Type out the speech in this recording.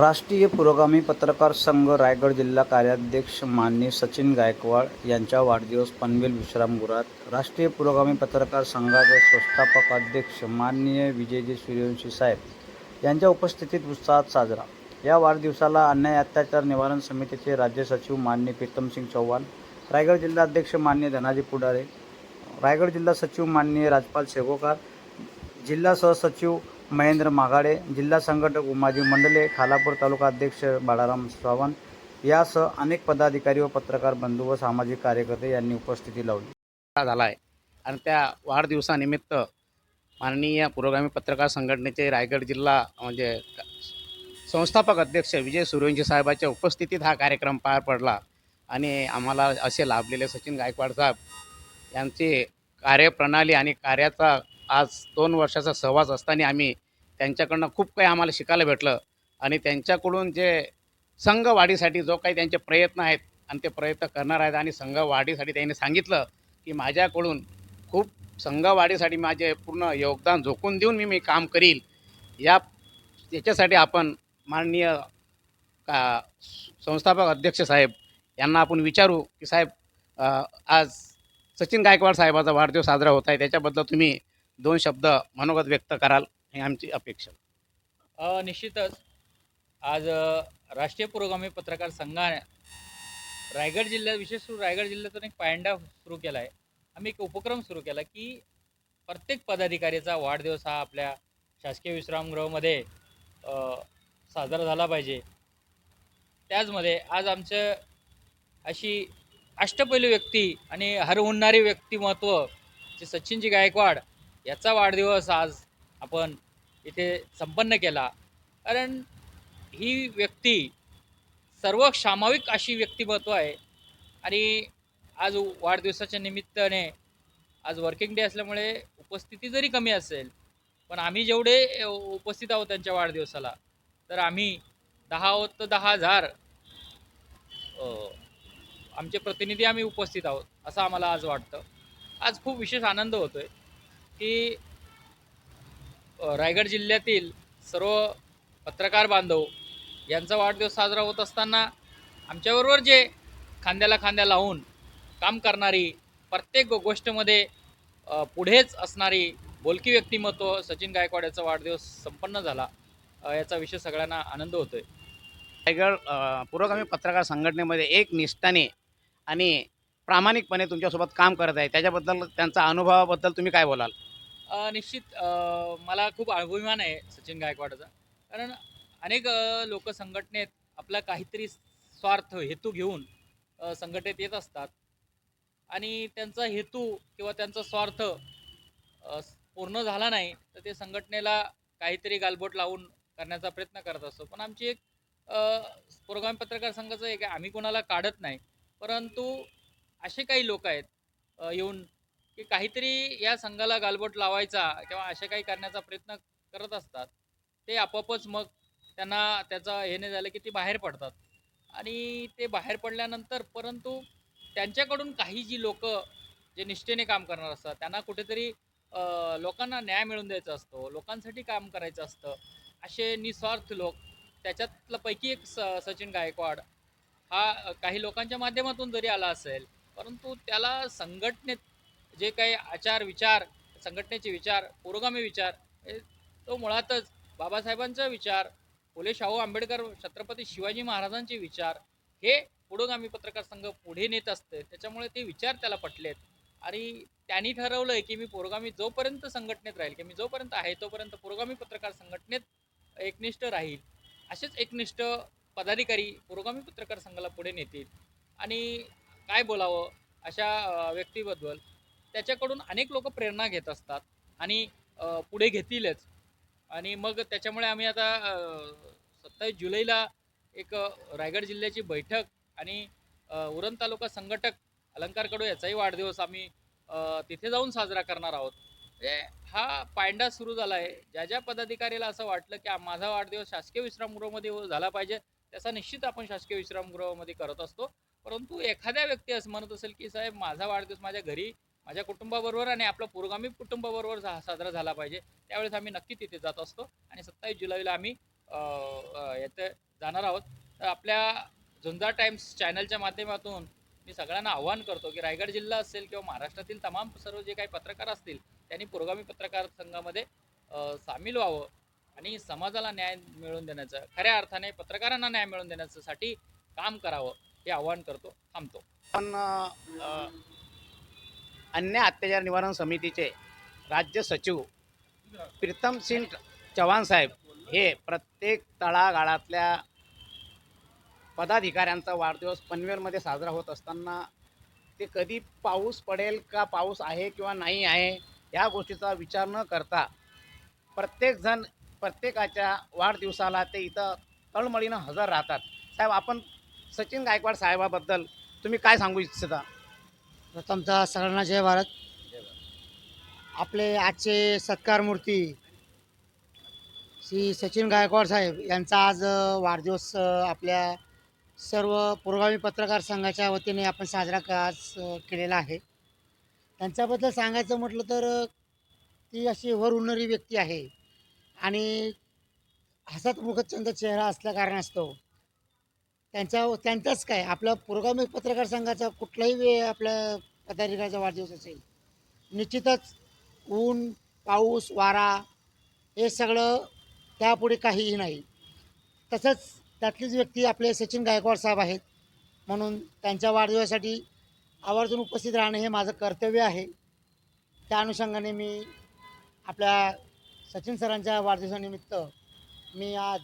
राष्ट्रीय पुरोगामी पत्रकार संघ रायगड जिल्हा कार्याध्यक्ष माननीय सचिन गायकवाड यांच्या वाढदिवस पनवेल विश्रामगृहात राष्ट्रीय पुरोगामी पत्रकार संघाचे संस्थापक अध्यक्ष माननीय विजयजी सूर्यवंशी साहेब यांच्या उपस्थितीत उत्साहात साजरा. या वाढदिवसाला अन्याय अत्याचार निवारण समितीचे राज्य सचिव माननीय प्रीतमसिंग चव्हाण रायगड जिल्हा अध्यक्ष माननीय धनाजी पुढारे रायगड जिल्हा सचिव माननीय राजपाल शेगोकार जिल्हा सहसचिव महेंद्र माघाडे जिल्हा संघटक उमाजी मंडले खालापूर तालुका अध्यक्ष बाळाराम सावंत यासह अनेक पदाधिकारी व पत्रकार बंधू व सामाजिक कार्यकर्ते यांनी उपस्थिती लावली. झाला आहे आणि त्या वाढदिवसानिमित्त माननीय पुरोगामी पत्रकार संघटनेचे रायगड जिल्हा म्हणजे संस्थापक अध्यक्ष विजय सूर्यवंशी साहेबाच्या उपस्थितीत हा कार्यक्रम पार पडला. आणि आम्हाला असे लाभलेले सचिन गायकवाड साहेब यांची कार्यप्रणाली आणि कार्याचा आज दोन वर्षाचा सहवास असताना आम्ही त्यांच्याकडनं खूप काही आम्हाला शिकायला भेटलं. आणि त्यांच्याकडून जे संघवाढीसाठी जो काही त्यांचे प्रयत्न आहेत आणि ते प्रयत्न करणार आहेत आणि संघवाढीसाठी त्यांनी सांगितलं की माझ्याकडून खूप संघवाढीसाठी माझे पूर्ण योगदान झोकून देऊन मी मी काम करील. या याच्यासाठी आपण माननीय का संस्थापक अध्यक्ष साहेब यांना आपण विचारू की साहेब आज सचिन गायकवाड साहेबाचा वाढदिवस साजरा होत आहे. त्याच्याबद्दल तुम्ही दोन शब्द मनोगत व्यक्त कराल ही आमची अपेक्षा. निश्चितच. आज राष्ट्रीय पुरोगामी पत्रकार संघाने रायगड जिल्ह्यात विशेष रायगड जिल्ह्यातून एक पायंडा सुरू केला आहे आम्ही एक उपक्रम सुरू केला की प्रत्येक पदाधिकारीचा वाढदिवस हा आपल्या शासकीय विश्रामगृहामध्ये साजरा झाला पाहिजे. त्याचमध्ये आज आमचं अशी अष्टपैलू व्यक्ती आणि हरहुन्नारी व्यक्तिमत्व जे सचिनजी गायकवाड याचा वाढदिवस आज आपण इथे संपन्न केला. कारण ही व्यक्ती सर्व सामाविक अशी व्यक्तिमत्व आहे. आणि आज वाढदिवसाच्या निमित्ताने आज वर्किंग डे असल्यामुळे उपस्थिती जरी कमी असेल पण आम्ही जेवढे उपस्थित आहोत त्यांच्या वाढदिवसाला तर आम्ही दहा आहोत तर दहा हजार आमचे प्रतिनिधी आम्ही उपस्थित आहोत असं आम्हाला आज वाटतं. आज खूप विशेष आनंद होतो आहे की रायगड जिल्ह्यातील सर्व पत्रकार बांधव यांचा वाढदिवस साजरा होत असताना आमच्याबरोबर जे खांद्याला खांद्या लावून काम करणारी प्रत्येक गोष्टीमध्ये पुढेच असणारी बोलकी व्यक्तिमत्व सचिन गायकवाड याचा वाढदिवस संपन्न झाला. याचा विषय सगळ्यांना आनंद होतो आहे रायगड पुरोगामी पत्रकार संघटनेमध्ये एक निष्ठाने आणि प्रामाणिकपणे तुमच्यासोबत काम करत आहे. त्याच्याबद्दल त्यांचा अनुभवाबद्दल तुम्ही काय बोलाल? निश्चित मला खूप अभिमान आहे सचिन गायकवाडचा. कारण अनेक लोक संघटनेत आपला काहीतरी स्वार्थ हेतू घेऊन संघटनेत येत असतात. आणि त्यांचा हेतू किंवा त्यांचा स्वार्थ पूर्ण झाला नाही तर ते संघटनेला काहीतरी गालबोट लावून करण्याचा प्रयत्न करत असतो. पण आमची एक प्रोग्राम पुरोगामी पत्रकार संघाचं एक आम्ही कोणाला काढत नाही. परंतु असे काही लोक आहेत येऊन की काहीतरी या संघाला गालबोट लावायचा किंवा असे काही करण्याचा प्रयत्न करत असतात ते आपोआपच मग त्यांना त्याचा हे नाही झालं की ते बाहेर पडतात. आणि ते बाहेर पडल्यानंतर परंतु त्यांच्याकडून काही जी लोक जे निष्ठेने काम करणार असतात त्यांना कुठेतरी लोकांना न्याय मिळवून द्यायचा असतो लोकांसाठी काम करायचं असतं असे निस्वार्थ लोक त्याच्यातला पैकी एक स सचिन गायकवाड हा काही लोकांच्या माध्यमातून जरी आला असेल परंतु त्याला संघटनेत जे काही आचार विचार संघटनेचे विचार पुरोगामी विचार तो मुळातच बाबासाहेबांचा विचार फुले शाहू आंबेडकर छत्रपती शिवाजी महाराजांचे विचार हे पुरोगामी पत्रकार संघ पुढे नेत असते. त्याच्यामुळे ते विचार त्याला पटलेत. आणि त्यांनी ठरवलं आहे की मी पुरोगामी जोपर्यंत संघटनेत राहील की मी जोपर्यंत आहे तोपर्यंत पुरोगामी पत्रकार संघटनेत एकनिष्ठ राहील. असेच एकनिष्ठ पदाधिकारी पुरोगामी पत्रकार संघाला पुढे नेतील. आणि काय बोलावं अशा व्यक्तीबद्दल त्याच्याकडून अनेक लोक प्रेरणा घेत असतात आणि पुढे घेतीलच. आणि मग त्याच्यामुळे आम्ही आता सत्तावीस जुलैला एक रायगड जिल्ह्याची बैठक आणि उरण तालुका संघटक अलंकार कडू याचाही वाढदिवस आम्ही तिथे जाऊन साजरा करणार आहोत. म्हणजे हा पायंडा सुरू झाला आहे ज्या ज्या पदाधिकाऱ्याला असं वाटलं की माझा वाढदिवस शासकीय विश्रामगृहामध्ये झाला पाहिजे त्याचा निश्चित आपण शासकीय विश्रामगृहामध्ये करत असतो. परंतु एखाद्या व्यक्ती असं म्हणत असेल की साहेब माझा वाढदिवस माझ्या घरी माझ्या कुटुंबाबरोबर आणि आपला पुरोगामी कुटुंबाबरोबर झा- साजरा झाला पाहिजे. त्यावेळेस आम्ही नक्की तिथे जात असतो आणि सत्तावीस जुलैला आम्ही येथे जाणार आहोत. तर आपल्या झुंजा टाइम्स चॅनलच्या माध्यमातून मी सगळ्यांना आव्हान करतो की रायगड जिल्हा असेल किंवा महाराष्ट्रातील तमाम सर्व जे काही पत्रकार असतील त्यांनी पुरोगामी पत्रकार संघामध्ये सामील व्हावं आणि समाजाला न्याय मिळवून देण्याचं खऱ्या अर्थाने पत्रकारांना न्याय मिळवून देण्यासाठी काम करावं हे आव्हान करतो थांबतो. पण अन्याय अन्य अत्याचार निवारण समितीचे राज्य सचिव प्रीतम सिंग चव्हाण साहेब हे प्रत्येक तळागाळातल्या पदाधिकाऱ्यांचा वाढदिवस पनवेलमध्ये साजरा होत असताना ते कधी पाऊस पडेल का पाऊस आहे किंवा नाही आहे या गोष्टीचा विचार न करता प्रत्येकजण प्रत्येकाच्या वाढदिवसाला ते इथं तळमळीनं हजर राहतात. साहेब आपण सचिन गायकवाड साहेबाबद्दल तुम्ही काय सांगू इच्छिता? प्रथमतः सगळ्यांना जय भारत. आपले आजचे सत्कार मूर्ती श्री सचिन गायकवाड साहेब यांचा आज वाढदिवस आपल्या सर्व पुरोगामी पत्रकार संघाच्या वतीने आपण साजरा आज केलेला आहे. त्यांच्याबद्दल सांगायचं म्हटलं तर ती अशी वर उन्नरी व्यक्ती आहे आणि हसत मुखचंद चेहरा असल्या कारणास्तव त्यांच्या त्यांचाच काय? आपला पुरोगामी पत्रकार संघाचा कुठलाही वेळ आपल्या पदाधिकाऱ्याचा वाढदिवस असेल निश्चितच ऊन पाऊस वारा हे सगळं त्यापुढे काहीही नाही. तसंच त्यातलीच व्यक्ती आपले सचिन गायकवाड साहेब आहेत म्हणून त्यांच्या वाढदिवसासाठी आवर्जून उपस्थित राहणं हे माझं कर्तव्य आहे. त्या अनुषंगाने मी आपल्या सचिन सरांच्या वाढदिवसानिमित्त मी आज